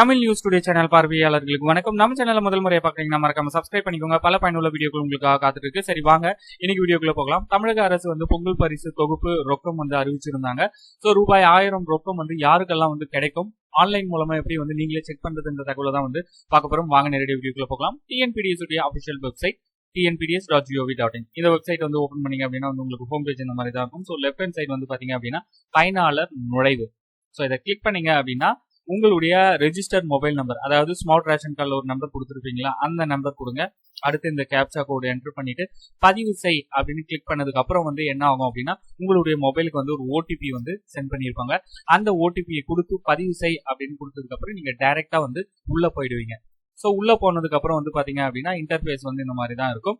Tamil news today channel பார்வையாளர்களுக்கு வணக்கம். நம்ம சேனல்ல முதல் முறையை பாக்குறீங்கன்னா மறக்காம சப்ஸ்கிரைப் பண்ணிக்கோங்க. பல பயனுள்ள வீடியோக்கள் உங்களுக்காக காத்துட்டு இருக்கு. சரி வாங்க. இன்னைக்கு வீடியோக்குள்ள போகலாம். தமிழக அரசு வந்து பொங்கல் பரிசு தொகுப்பு ரொக்கம் வந்து அறிவிச்சிருந்தாங்க. சோ ரூபாய் ஆயிரம் ரொக்கம் வந்து யாருக்கெல்லாம் வந்து கிடைக்கும்? ஆன்லைன் மூலமா எப்படி வந்து நீங்களே செக் பண்றதுன்ற தகவலை தான் வந்து பார்க்க போறோம். வாங்க நேரடி வீடியோக்குள்ள போகலாம். டிஎன்பிடிஎஸ் உடைய official website TNPDS dot GOV dot in இந்த வெப்சைட் வந்து ஓப்பன் பண்ணீங்க அப்படின்னா வந்து உங்களுக்கு ஹோம் பேஜ் இந்த மாதிரி தான் இருக்கும். ஸோ லெஃப்ட் ஹேண்ட் சைடு வந்து பாத்தீங்க அப்படின்னா பயனாளர் நுழைவு. ஸோ இதை கிளிக் பண்ணீங்க அப்படின்னா உங்களுடைய ரெஜிஸ்டர் மொபைல் நம்பர் அதாவது ஸ்மார்ட் ரேஷன் கார்டில் ஒரு நம்பர் கொடுத்துருப்பீங்களா அந்த நம்பர் கொடுங்க. அடுத்து இந்த கேப்சா கோடு என்டர் பண்ணிட்டு பதிவு செய் அப்படின்னு கிளிக் பண்ணதுக்கு அப்புறம் வந்து என்ன ஆகும் அப்படின்னா உங்களுடைய மொபைலுக்கு வந்து ஒரு ஓடிபி வந்து சென்ட் பண்ணியிருப்பாங்க. அந்த ஓடிபியை கொடுத்து பதிவு செய் அப்படின்னு கொடுத்ததுக்கு அப்புறம் நீங்க டைரக்டா வந்து உள்ள போயிடுவீங்க. ஸோ உள்ள போனதுக்கு அப்புறம் வந்து பாத்தீங்க அப்படின்னா இன்டர்ஃபேஸ் வந்து இந்த மாதிரி தான் இருக்கும்.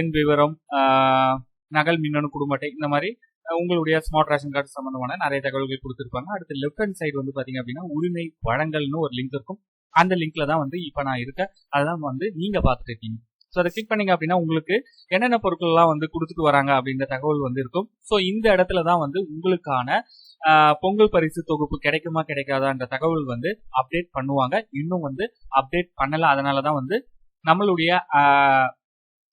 எண் விவரம் நகல் மின்னணு குடும்ப இந்த மாதிரி உங்களுடைய ஸ்மார்ட் ரேஷன் கார்டு சம்பந்தமான நிறைய தகவல்கள் கொடுத்துருப்பாங்க. அடுத்து லெஃப்ட் ஹேண்ட் சைடு வந்து பாத்தீங்க அப்படின்னா உரிமை வழங்கல்னு ஒரு லிங்க் இருக்கும். அந்த லிங்க்ல தான் வந்து இப்ப நான் இருக்கேன். அதுதான் வந்து நீங்க பார்த்துட்டு இருக்கீங்க. ஸோ அதை கிளிக் பண்ணீங்க அப்படின்னா உங்களுக்கு என்னென்ன பொருட்கள்லாம் வந்து கொடுத்துட்டு வராங்க அப்படின்ற தகவல் வந்து இருக்கும். ஸோ இந்த இடத்துல தான் வந்து உங்களுக்கான பொங்கல் பரிசு தொகுப்பு கிடைக்குமா கிடைக்காதான்ற தகவல் வந்து அப்டேட் பண்ணுவாங்க. இன்னும் வந்து அப்டேட் பண்ணல. அதனால தான் வந்து நம்மளுடைய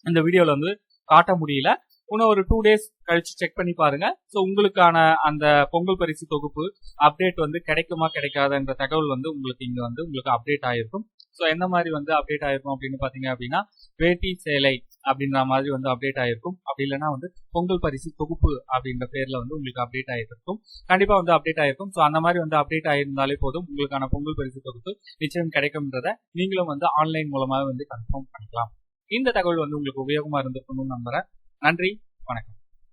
இந்த வீடியோல வந்து காட்ட முடியல. இன்னும் ஒரு டூ டேஸ் கழிச்சு செக் பண்ணி பாருங்க. ஸோ உங்களுக்கான அந்த பொங்கல் பரிசு தொகுப்பு அப்டேட் வந்து கிடைக்குமா கிடைக்காதுன்ற தகவல் வந்து உங்களுக்கு இங்கே வந்து உங்களுக்கு அப்டேட் ஆயிருக்கும். ஸோ எந்த மாதிரி வந்து அப்டேட் ஆயிருக்கும் அப்படின்னு பாத்தீங்க அப்படின்னா வேட்டி சேலை அப்படின்ற மாதிரி வந்து அப்டேட் ஆயிருக்கும். அப்படி இல்லைன்னா வந்து பொங்கல் பரிசு தொகுப்பு அப்படின்ற பேர்ல வந்து உங்களுக்கு அப்டேட் ஆயிருக்கும். கண்டிப்பா வந்து அப்டேட் ஆயிருக்கும். ஸோ அந்த மாதிரி வந்து அப்டேட் ஆயிருந்தாலே போதும் உங்களுக்கான பொங்கல் பரிசு தொகுப்பு நிச்சயம் கிடைக்கும்ன்றத நீங்களும் வந்து ஆன்லைன் மூலமாக வந்து கன்ஃபார்ம் பண்ணிக்கலாம். இந்த தகவல் வந்து உங்களுக்கு உபயோகமா இருந்திருக்கணும்னு நம்புறேன். நன்றி வணக்கம்.